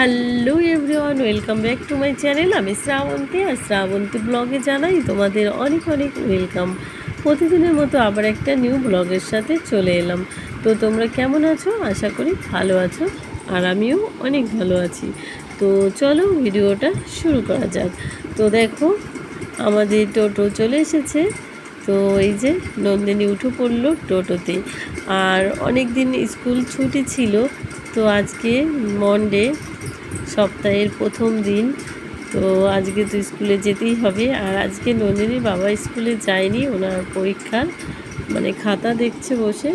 Hello everyone, welcome back to my channel. আমি শ্রাবন্তী, আর শ্রাবন্তী ব্লগে জানাই তোমাদের অনেক অনেক ওয়েলকাম। প্রতিদিনের মতো আবার একটা নিউ ব্লগের সাথে চলে এলাম। তো তোমরা কেমন আছো? আশা করি ভালো আছো, আর আমিও অনেক ভালো আছি। তো চলো ভিডিওটা শুরু করা যাক। তো দেখো, আমাদের টোটো চলে এসেছে। তো এই যে নন্দিনী উঠে পড়ল টোটোতে। আর অনেক দিন স্কুল ছুটি ছিল, তো আজকে মন্ডে সপ্তাহের প্রথম দিন। তো আজকে তো স্কুলে যেতেই হবে। আর আজকে নন্দিনীর বাবা স্কুলে যায়নি, ওনার পরীক্ষার মানে খাতা দেখছে বসে।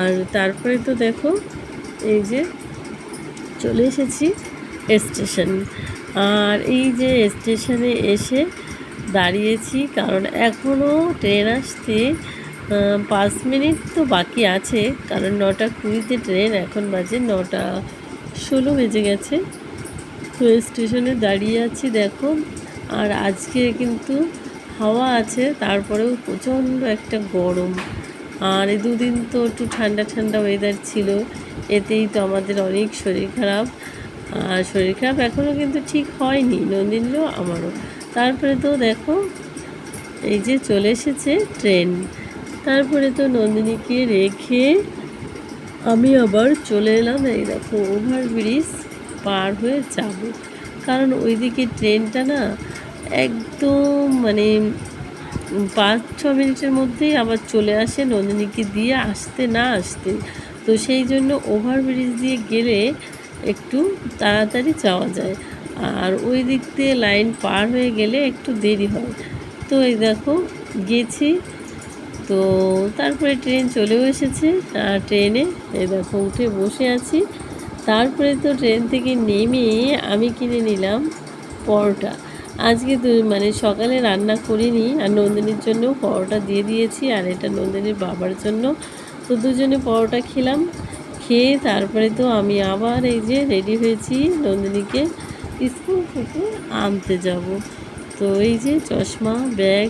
আর তারপরে তো দেখো, এই যে চলে এসেছি স্টেশন। আর এই যে স্টেশনে এসে দাঁড়িয়েছি, কারণ এখনও ট্রেন আসতে পাঁচ মিনিট তো বাকি আছে। কারণ নটা কুড়িতে ট্রেন, এখন বাজে নটা ষোলো বেজে গেছে। তো স্টেশনে দাঁড়িয়ে আছি, দেখো। আর আজকে কিন্তু হাওয়া আছে, তারপরেও প্রচণ্ড একটা গরম। আর এই দুদিন তো একটু ঠান্ডা ঠান্ডা ওয়েদার ছিল। এতেই তো আমাদের অনেক শরীর খারাপ। আর শরীর খারাপ এখনও কিন্তু ঠিক হয়নি নন্দিনীরও আমারও। তারপরে তো দেখো, এই যে চলে এসেছে ট্রেন। তারপরে তো নন্দিনীকে রেখে আমি আবার চলে এলাম এই দেখো ওভারব্রিজ পার হয়ে যাব। কারণ ওইদিকে ট্রেনটা না একদম মানে পাঁচ ছ মিনিটের মধ্যেই আবার চলে আসে নন্দিনীকে দিয়ে আসতে না আসতে। তো সেই জন্য ওভারব্রিজ দিয়ে গেলে একটু তাড়াতাড়ি যাওয়া যায়। আর ওই দিক দিয়ে লাইন পার হয়ে গেলে একটু দেরি হয়। তো এই দেখো, গেছি। তো তারপরে ট্রেন চলেও এসেছে। আর ট্রেনে দেখো, উঠে বসে আছি। তারপরে তো ট্রেন থেকে নেমে আমি কিনে নিলাম পরোটা। আজকে তো মানে সকালে রান্না করিনি, আর নন্দিনীর জন্য পরোটা দিয়ে দিয়েছি, আর এটা নন্দিনীর বাবার জন্য। তো দুজনে পরোটা খেলাম, খেয়ে তারপরে তো আমি আবার এই যে রেডি হয়েছি নন্দিনীকে স্কুল থেকে আনতে যাব। তো এই যে চশমা, ব্যাগ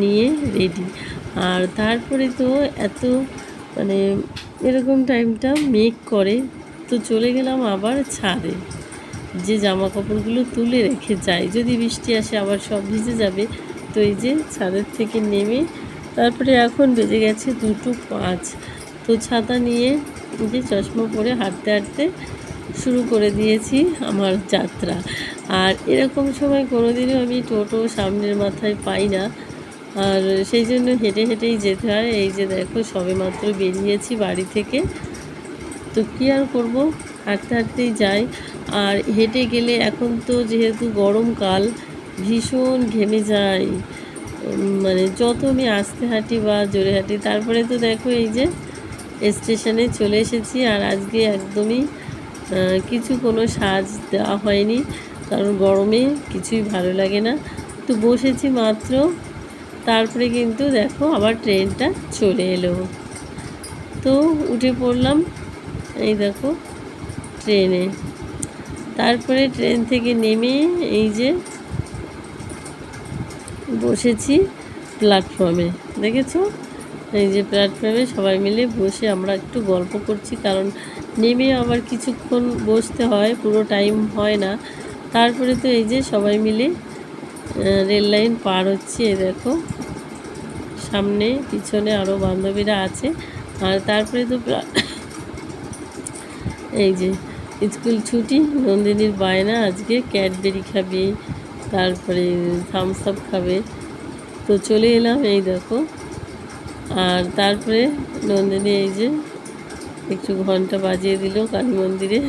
নিয়ে রেডি আর তারপরে তো এত মানে এরকম টাইমটা মেক করে, তো চলে গেলাম আবার ছাদে। যে জামা কাপড়গুলো তুলে রেখে যাই, যদি বৃষ্টি আসে আবার সব ভিজে যাবে। তো এই যে ছাদের থেকে নেমে তারপরে এখন বেজে গেছে দুটো পাঁচ। তো ছাতা নিয়ে যে চশমা পরে হাঁটতে হাঁটতে শুরু করে দিয়েছি আমার যাত্রা। আর এরকম সময় কোনোদিনও আমি টোটো সামনের মাথায় পাই না। আর সেই জন্য হেঁটে হেঁটেই যেতে হয়। এই যে দেখো সবে মাত্র বেরিয়েছি বাড়ি থেকে। তো কী আর করব? হাঁটতে হাঁটতেই যাই। আর হেঁটে গেলে এখন তো যেহেতু গরমকাল ভীষণ ঘেমে উম, মানে যত আমি আস্তে হাঁটি বা জোরে হাঁটি তারপরে তো দেখো এই যে স্টেশনে চলে এসেছি আর আজকে একদমই কিছু কোনো সাজ দেওয়া হয়নি। কারণ গরমে কিছুই ভালো লাগে না। তো বসেছি মাত্র তারপরে কিন্তু দেখো আবার ট্রেনটা চলে এলো। তো উঠে পড়লাম এই দেখো ট্রেনে। তারপরে ট্রেন থেকে নেমে এই যে বসেছি প্ল্যাটফর্মে দেখেছ? এই যে প্ল্যাটফর্মে সবাই মিলে বসে আমরা একটু গল্প করছি, কারণ নেমে আবার কিছুক্ষণ বসতে হয়, পুরো টাইম হয় না। তারপরে তো এই যে সবাই মিলে রেল লাইন পার হচ্ছে, এ দেখো। সামনে, পিছনে আরও বান্ধবীরা আছে। আর তারপরে তো এই যে, স্কুল ছুটি, নন্দিনীর বায়না আজকে, ক্যাডবেরি খাবে, তারপরে থামস আপ খাবে। তো চলে এলাম এই দেখো। আর তারপরে নন্দিনী এই যে, একটু ঘণ্টা বাজিয়ে দিল কালী মন্দিরে।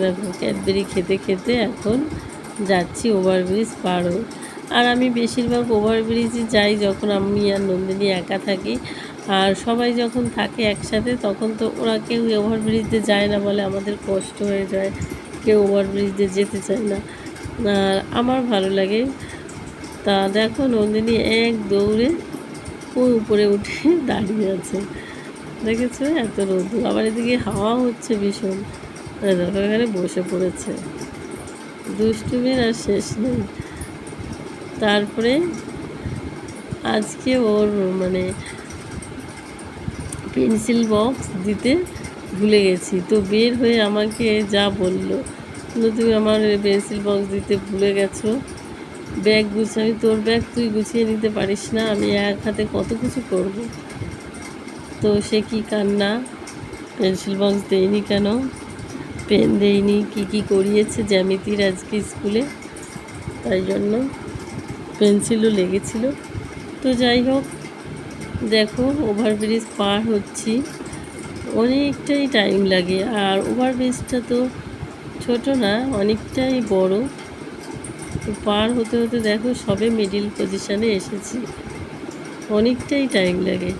দেখো, ক্যাডবেরি খেতে খেতে এখন যাচ্ছি ওভারব্রিজ পার হয়ে। আর আমি বেশিরভাগ ওভারব্রিজে যাই যখন আমি আর নন্দিনী একা থাকি। আর সবাই যখন থাকে একসাথে, তখন তো ওরা কেউ ওভারব্রিজ দিয়ে যায় না বলে আমাদের কষ্ট হয়ে যায়। কেউ ওভারব্রিজ দিয়ে যেতে চায় না। আর আমার ভালো লাগে। তা দেখো নন্দিনী এক দৌড়ে ওই উপরে উঠে দাঁড়িয়ে আছে। দেখেছ? এত রোদ আবার এদিকে হাওয়া হচ্ছে ভীষণ। দেখো এখানে বসে পড়েছে। দুষ্টুমির আর শেষ নেই। তারপরে আজকে ওর মানে পেন্সিল বক্স দিতে ভুলে গেছি। তো বের হয়ে আমাকে যা বলল তুমি আমার পেন্সিল বক্স দিতে ভুলে গেছো। ব্যাগ গুছিয়ে আমি তোর ব্যাগ তুই গুছিয়ে নিতে পারিস না। আমি এক হাতে কত কিছু করব? তো সে কি কান্না? পেন্সিল বক্স দেয়নি কেন? পেন দেয়নি কি কি করিয়েছে জ্যামিতির আজকে স্কুলে, তাই জন্য পেন্সিলও লেগেছিল। তো যাই হোক, দেখো ওভারব্রিজ পার হচ্ছি। অনেকটাই টাইম লাগে, আর ওভারব্রিজটা তো ছোট না, অনেকটাই বড়। পার হতে হতে দেখো সবে মিডিল পজিশানে এসেছি। অনেকটাই টাইম লাগে।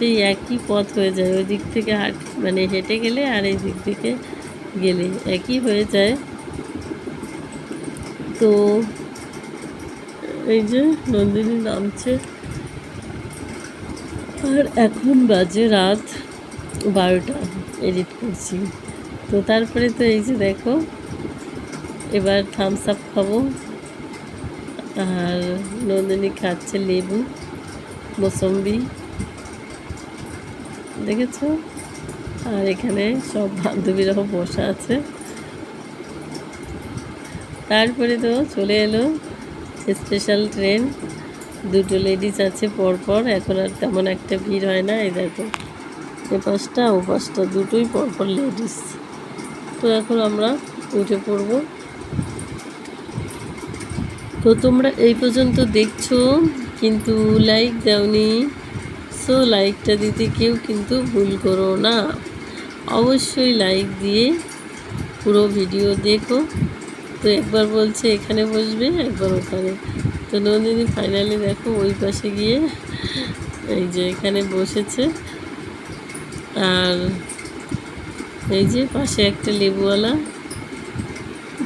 সেই একই পথ হয়ে যায়। ওই দিক থেকে হাট মানে হেঁটে গেলে আর এই দিক থেকে গেলে একই হয়ে যায়। তো এই যে নন্দিনী নামছে। আর এখন বাজে রাত বারোটা, এডিট করছি। তো তারপরে তো এই যে দেখো, এবার থামস আপ খাব। আর নন্দিনী খাচ্ছে লেবু, মোসম্বি। দেখেছ? আর এখানে সব বান্ধবী বান্ধবীরাও বসা আছে। তারপরে তো চলে এলো স্পেশাল ট্রেন দুটো লেডিস আছে পরপর, এখন আর তেমন একটা ভিড় হয় না। এই দেখো এ পাশটা ও পাশটা দুটোই পরপর লেডিস তো এখন আমরা উঠে পড়ব। তো তোমরা এই পর্যন্ত দেখছ, কিন্তু লাইক দাওনি। সো লাইকটা দিতে কেউ কিন্তু ভুল করো না। অবশ্যই লাইক দিয়ে পুরো ভিডিও দেখো। তো একবার বলছে এখানে বসবে, একবার ওখানে। তো নন্দিনী ফাইনালি দেখো ওই পাশে গিয়ে এই যে এখানে বসেছে। আর এই যে পাশে একটা লেবুওয়ালা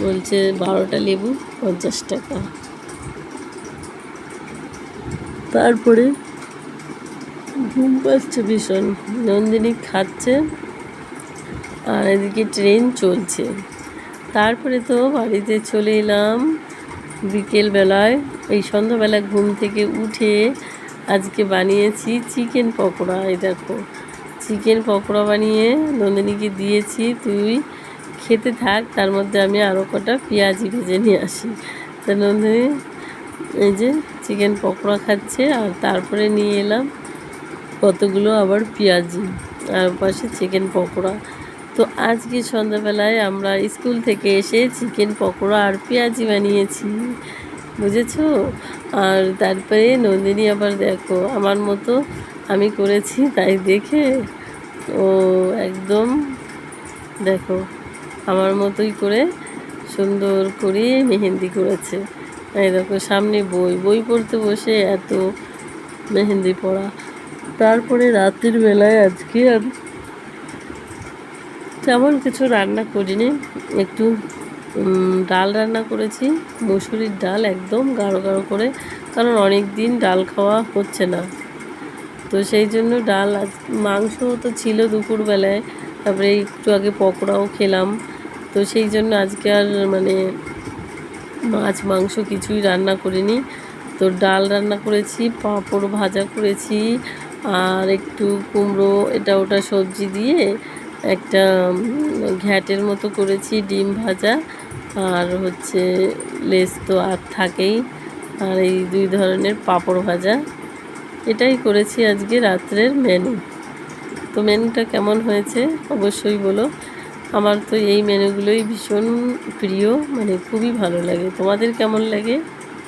বলছে বারোটা লেবু, পঞ্চাশ টাকা। তারপরে ঘুম পাচ্ছে ভীষণ। নন্দিনী খাচ্ছে আর এদিকে ট্রেন চলছে। তারপরে তো বাড়িতে চলে এলাম বিকেলবেলায়। এই সন্ধ্যাবেলা ঘুম থেকে উঠে আজকে বানিয়েছি চিকেন পকোড়া, এই দেখো। চিকেন পকোড়া বানিয়ে নন্দিনীকে দিয়েছি, তুই খেতে থাক, তার মধ্যে আমি আরও কটা পেঁয়াজি ভেজে নিয়ে আসি। তা নন্দিনী এই যে চিকেন পকোড়া খাচ্ছে আর তারপরে নিয়ে এলাম কতগুলো আবার পেঁয়াজি আর পাশে চিকেন পকোড়া। তো আজকে সন্ধ্যাবেলায় আমরা স্কুল থেকে এসে চিকেন পকোড়া আর পেঁয়াজি বানিয়েছি, বুঝেছ? আর তারপরে নন্দিনী আবার দেখো, আমার মতো আমি করেছি, তাই দেখে ও একদম দেখো, আমার মতোই করে সুন্দর করে মেহেন্দি করেছে। এই দেখো, সামনে বই বই পড়তে বসে এত মেহেন্দি পড়া। তারপরে রাতের বেলায় আজকে আমি তেমন কিছু রান্না করিনি। একটু ডাল রান্না করেছি, মুসুরির ডাল একদম গাঢ় গাঢ় করে, কারণ অনেক দিন ডাল খাওয়া হচ্ছে না। তো সেই জন্য ডাল আজ, মাংস তো ছিল দুপুরবেলায়, তারপরে একটু আগে পকোড়াও খেলাম। তো সেই জন্য আজকে আর মানে মাছ, মাংস কিছুই রান্না করিনি। তো ডাল রান্না করেছি, পাঁপড় ভাজা করেছি আর একটু কুমড়ো, এটা ওটা সবজি দিয়ে একটা ঘ্যাটের মতো করেছি ডিম ভাজা। আর হচ্ছে লেস তো আর থাকেই। আর এই দুই ধরনের পাঁপড় ভাজা। এটাই করেছি আজকে রাত্রের মেনু। তো মেনুটা কেমন হয়েছে অবশ্যই বলো। আমার তো এই মেনুগুলোই ভীষণ প্রিয় মানে খুবই ভালো লাগে। তোমাদের কেমন লাগে?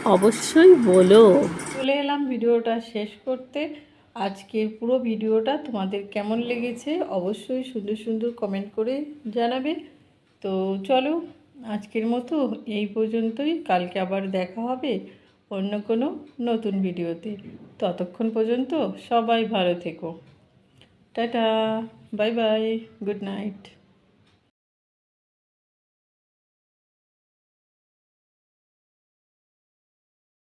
অবশ্যই বলো। চলে এলাম ভিডিওটা শেষ করতে। আজকের পুরো ভিডিওটা তোমাদের কেমন লেগেছে অবশ্যই সুন্দর সুন্দর কমেন্ট করে জানাবে। তো চলো, আজকের মতো এই পর্যন্তই। কালকে আবার দেখা হবে অন্য কোনো নতুন ভিডিওতে। ততক্ষণ পর্যন্ত সবাই ভালো থেকো। Tata bye bye good night